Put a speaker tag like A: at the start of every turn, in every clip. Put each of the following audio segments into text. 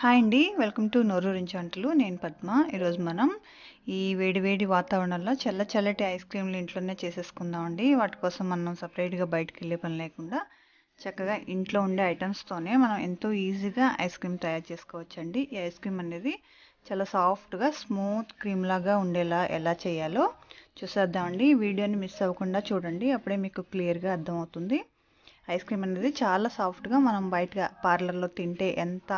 A: Hi అండి. Welcome to నోరూరించి వంటలు నేను పద్మ. ఈరోజు మనం ఈ వేడి వేడి వాతావరణంలో చల్ల చల్లటి ఐస్ క్రీమ్లు ఇంట్లోనే చేసేసుకుందామండి వాటి కోసం మనం సపరేట్గా బయటకు వెళ్ళే పని లేకుండా చక్కగా ఇంట్లో ఉండే ఐటమ్స్తోనే మనం ఎంతో ఈజీగా ఐస్ క్రీమ్ తయారు చేసుకోవచ్చండి. ఈ ఐస్ క్రీమ్ అనేది చాలా సాఫ్ట్గా స్మూత్ క్రీమ్ లాగా ఉండేలా ఎలా చేయాలో చూసేద్దామండి వీడియోని మిస్ అవ్వకుండా చూడండి. అప్పుడే మీకు క్లియర్గా అర్థమవుతుంది. ఐస్ క్రీమ్ అనేది చాలా సాఫ్ట్గా మనం బయట పార్లర్లో తింటే ఎంత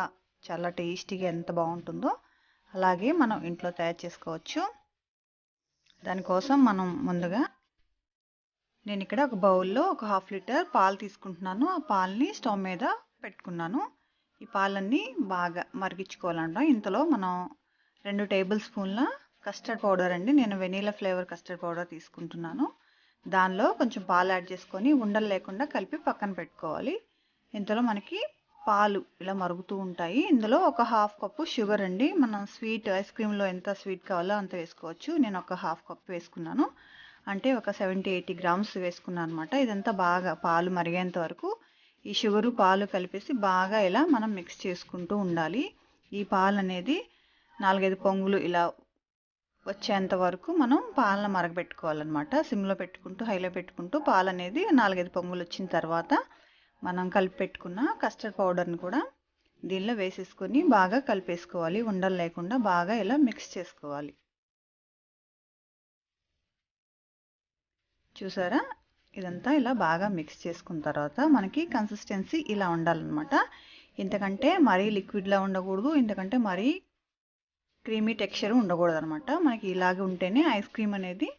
A: చాలా టేస్టీగా ఎంత బాగుంటుందో అలాగే మనం ఇంట్లో తయారు చేసుకోవచ్చు. దానికోసం మనం ముందుగా నేను ఇక్కడ ఒక బౌల్లో ఒక హాఫ్ లీటర్ పాలు తీసుకుంటున్నాను. ఆ పాలని స్టవ్ మీద పెట్టుకున్నాను. ఈ పాలన్నీ బాగా మరిగించుకోవాలంట. ఇంతలో మనం రెండు టేబుల్ స్పూన్ల కస్టర్డ్ పౌడర్ అండి. నేను వెనీలా ఫ్లేవర్ కస్టర్డ్ పౌడర్ తీసుకుంటున్నాను. దానిలో కొంచెం పాలు యాడ్ చేసుకొని ఉండలు లేకుండా కలిపి పక్కన పెట్టుకోవాలి. ఇంతలో మనకి పాలు ఇలా మరుగుతూ ఉంటాయి. ఇందులో ఒక హాఫ్ కప్పు షుగర్ అండి. మనం స్వీట్ ఐస్ క్రీమ్లో ఎంత స్వీట్ కావాలో అంత వేసుకోవచ్చు. నేను ఒక హాఫ్ కప్ వేసుకున్నాను. అంటే ఒక సెవెంటీ ఎయిటీ గ్రామ్స్ వేసుకున్నాను అనమాట ఇదంతా బాగా పాలు మరిగేంత వరకు ఈ షుగరు పాలు కలిపేసి బాగా ఇలా మనం మిక్స్ చేసుకుంటూ ఉండాలి. ఈ పాలు అనేది నాలుగైదు పొంగులు ఇలా వచ్చేంత వరకు మనం పాలను మరగబెట్టుకోవాలన్నమాట. సిమ్లో పెట్టుకుంటూ హైలో పెట్టుకుంటూ పాలు అనేది నాలుగైదు పొంగులు వచ్చిన తర్వాత మనం కలిపి పెట్టుకున్న కస్టర్డ్ పౌడర్ని కూడా దీనిలో వేసేసుకొని బాగా కలిపేసుకోవాలి. ఉండలు లేకుండా బాగా ఇలా మిక్స్ చేసుకోవాలి. చూసారా? ఇదంతా ఇలా బాగా మిక్స్ చేసుకున్న తర్వాత మనకి కన్సిస్టెన్సీ ఇలా ఉండాలన్నమాట. ఇంతకంటే మరీ లిక్విడ్లా ఉండకూడదు. ఇంతకంటే మరీ క్రీమీ టెక్స్చర్ ఉండకూడదు అనమాట మనకి ఇలాగే ఉంటేనే ఐస్ క్రీమ్ అనేది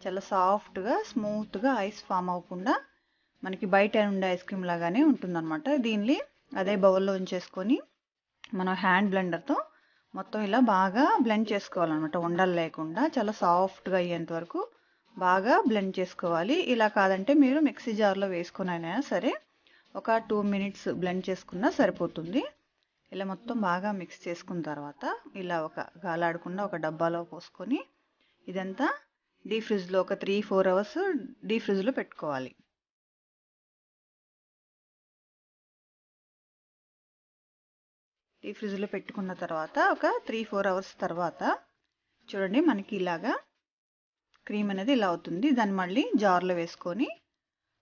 A: చాలా సాఫ్ట్గా స్మూత్గా ఐస్ ఫామ్ అవ్వకుండా మనకి బయట ఉండే ఐస్ క్రీమ్ లాగానే ఉంటుందన్నమాట. దీన్ని అదే బౌల్లో ఉంచేసుకొని మనం హ్యాండ్ బ్లెండర్తో మొత్తం ఇలా బాగా బ్లెండ్ చేసుకోవాలన్నమాట. ఉండలు లేకుండా చాలా సాఫ్ట్గా అయ్యేంత వరకు బాగా బ్లెండ్ చేసుకోవాలి. ఇలా కాదంటే మీరు మిక్సీ జార్లో వేసుకుని అయినా సరే ఒక టూ మినిట్స్ బ్లెండ్ చేసుకున్నా సరిపోతుంది. ఇలా మొత్తం బాగా మిక్స్ చేసుకున్న తర్వాత ఇలా ఒక గాలాడకుండా ఒక డబ్బాలో పోసుకొని ఇదంతా డీ ఫ్రిడ్జ్లో ఒక త్రీ ఫోర్ అవర్స్ డీ ఫ్రిడ్జ్లో పెట్టుకోవాలి. డీ ఫ్రిడ్జ్లో పెట్టుకున్న తర్వాత ఒక త్రీ ఫోర్ అవర్స్ తర్వాత చూడండి మనకి ఇలాగా క్రీమ్ అనేది ఇలా అవుతుంది. దాన్ని మళ్ళీ జార్లో వేసుకొని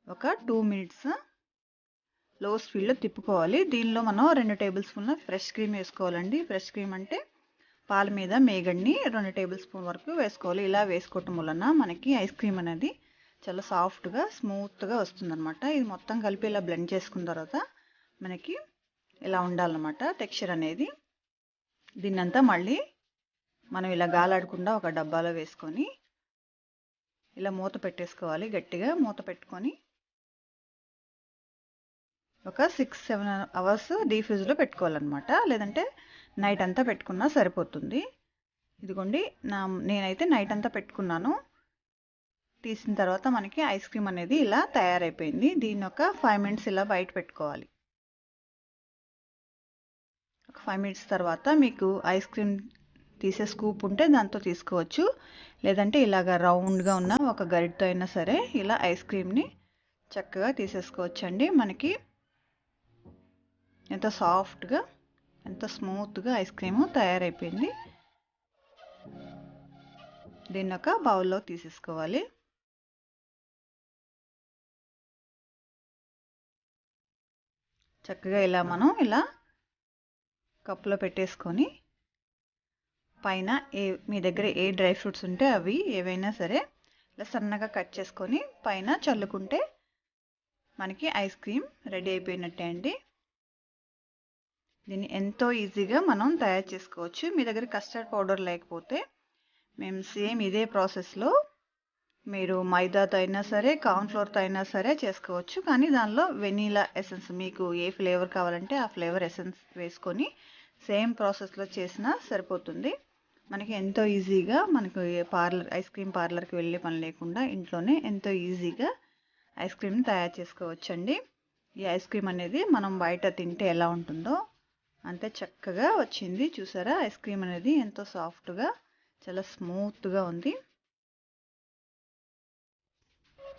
A: ఒక టూ మినిట్స్లో స్పీడ్లో తిప్పుకోవాలి. దీనిలో మనం రెండు టేబుల్ స్పూన్ల ఫ్రెష్ క్రీమ్ వేసుకోవాలండి. ఫ్రెష్ క్రీమ్ అంటే పాల మీద మేగడ్ని రెండు టేబుల్ స్పూన్ వరకు వేసుకోవాలి. ఇలా వేసుకోవటం వలన మనకి ఐస్ క్రీమ్ అనేది చాలా సాఫ్ట్గా స్మూత్గా వస్తుందన్నమాట. ఇది మొత్తం కలిపి ఇలా బ్లెండ్ చేసుకున్న తర్వాత మనకి ఇలా ఉండాలన్నమాట టెక్స్చర్ అనేది. దీన్నంతా మళ్ళీ మనం ఇలా గాలాడకుండా ఒక డబ్బాలో వేసుకొని ఇలా మూత పెట్టేసుకోవాలి గట్టిగా. మూత పెట్టుకొని ఒక సిక్స్ సెవెన్ అవర్స్ డీ ఫ్రిడ్జ్లో పెట్టుకోవాలన్నమాట. లేదంటే నైట్ అంతా పెట్టుకున్నా సరిపోతుంది. ఇదిగోండి నా నేనైతే నైట్ అంతా పెట్టుకున్నాను. తీసిన తర్వాత మనకి ఐస్ క్రీమ్ అనేది ఇలా తయారైపోయింది. దీన్ని ఒక ఫైవ్ మినిట్స్ ఇలా బయట పెట్టుకోవాలి. ఒక ఫైవ్ మినిట్స్ తర్వాత మీకు ఐస్ క్రీమ్ తీసే స్కూప్ ఉంటే దాంతో తీసుకోవచ్చు. లేదంటే ఇలాగ రౌండ్గా ఉన్న ఒక గరిటతో అయినా సరే ఇలా ఐస్ క్రీమ్ని చక్కగా తీసేసుకోవచ్చండి. మనకి ఎంత సాఫ్ట్గా ఎంత స్మూత్గా ఐస్ క్రీము తయారైపోయింది. దీన్ని ఒక బౌల్లో తీసేసుకోవాలి. చక్కగా ఇలా మనం ఇలా కప్పులో పెట్టేసుకొని పైన ఏ మీ దగ్గర ఏ డ్రై ఫ్రూట్స్ ఉంటే అవి ఏవైనా సరే ఇలా సన్నగా కట్ చేసుకొని పైన చల్లుకుంటే మనకి ఐస్ క్రీమ్ రెడీ అయిపోయినట్టే అండి. దీన్ని ఎంతో ఈజీగా మనం తయారు చేసుకోవచ్చు. మీ దగ్గర కస్టర్డ్ పౌడర్ లేకపోతే మేము సేమ్ ఇదే ప్రాసెస్లో మీరు మైదాతో అయినా సరే కార్న్ఫ్లోర్తో అయినా సరే చేసుకోవచ్చు. కానీ దానిలో వెనీలా ఎసెన్స్ మీకు ఏ ఫ్లేవర్ కావాలంటే ఆ ఫ్లేవర్ ఎసెన్స్ వేసుకొని సేమ్ ప్రాసెస్లో చేసినా సరిపోతుంది. మనకి ఎంతో ఈజీగా మనకు పార్లర్ ఐస్ క్రీమ్ పార్లర్కి వెళ్ళే పని లేకుండా ఇంట్లోనే ఎంతో ఈజీగా ఐస్ క్రీమ్ని తయారు చేసుకోవచ్చండి. ఈ ఐస్ క్రీమ్ అనేది మనం బయట తింటే ఎలా ఉంటుందో అంతే చక్కగా వచ్చింది. చూసారా? ఐస్ క్రీమ్ అనేది ఎంతో సాఫ్ట్గా చాలా స్మూత్గా ఉంది.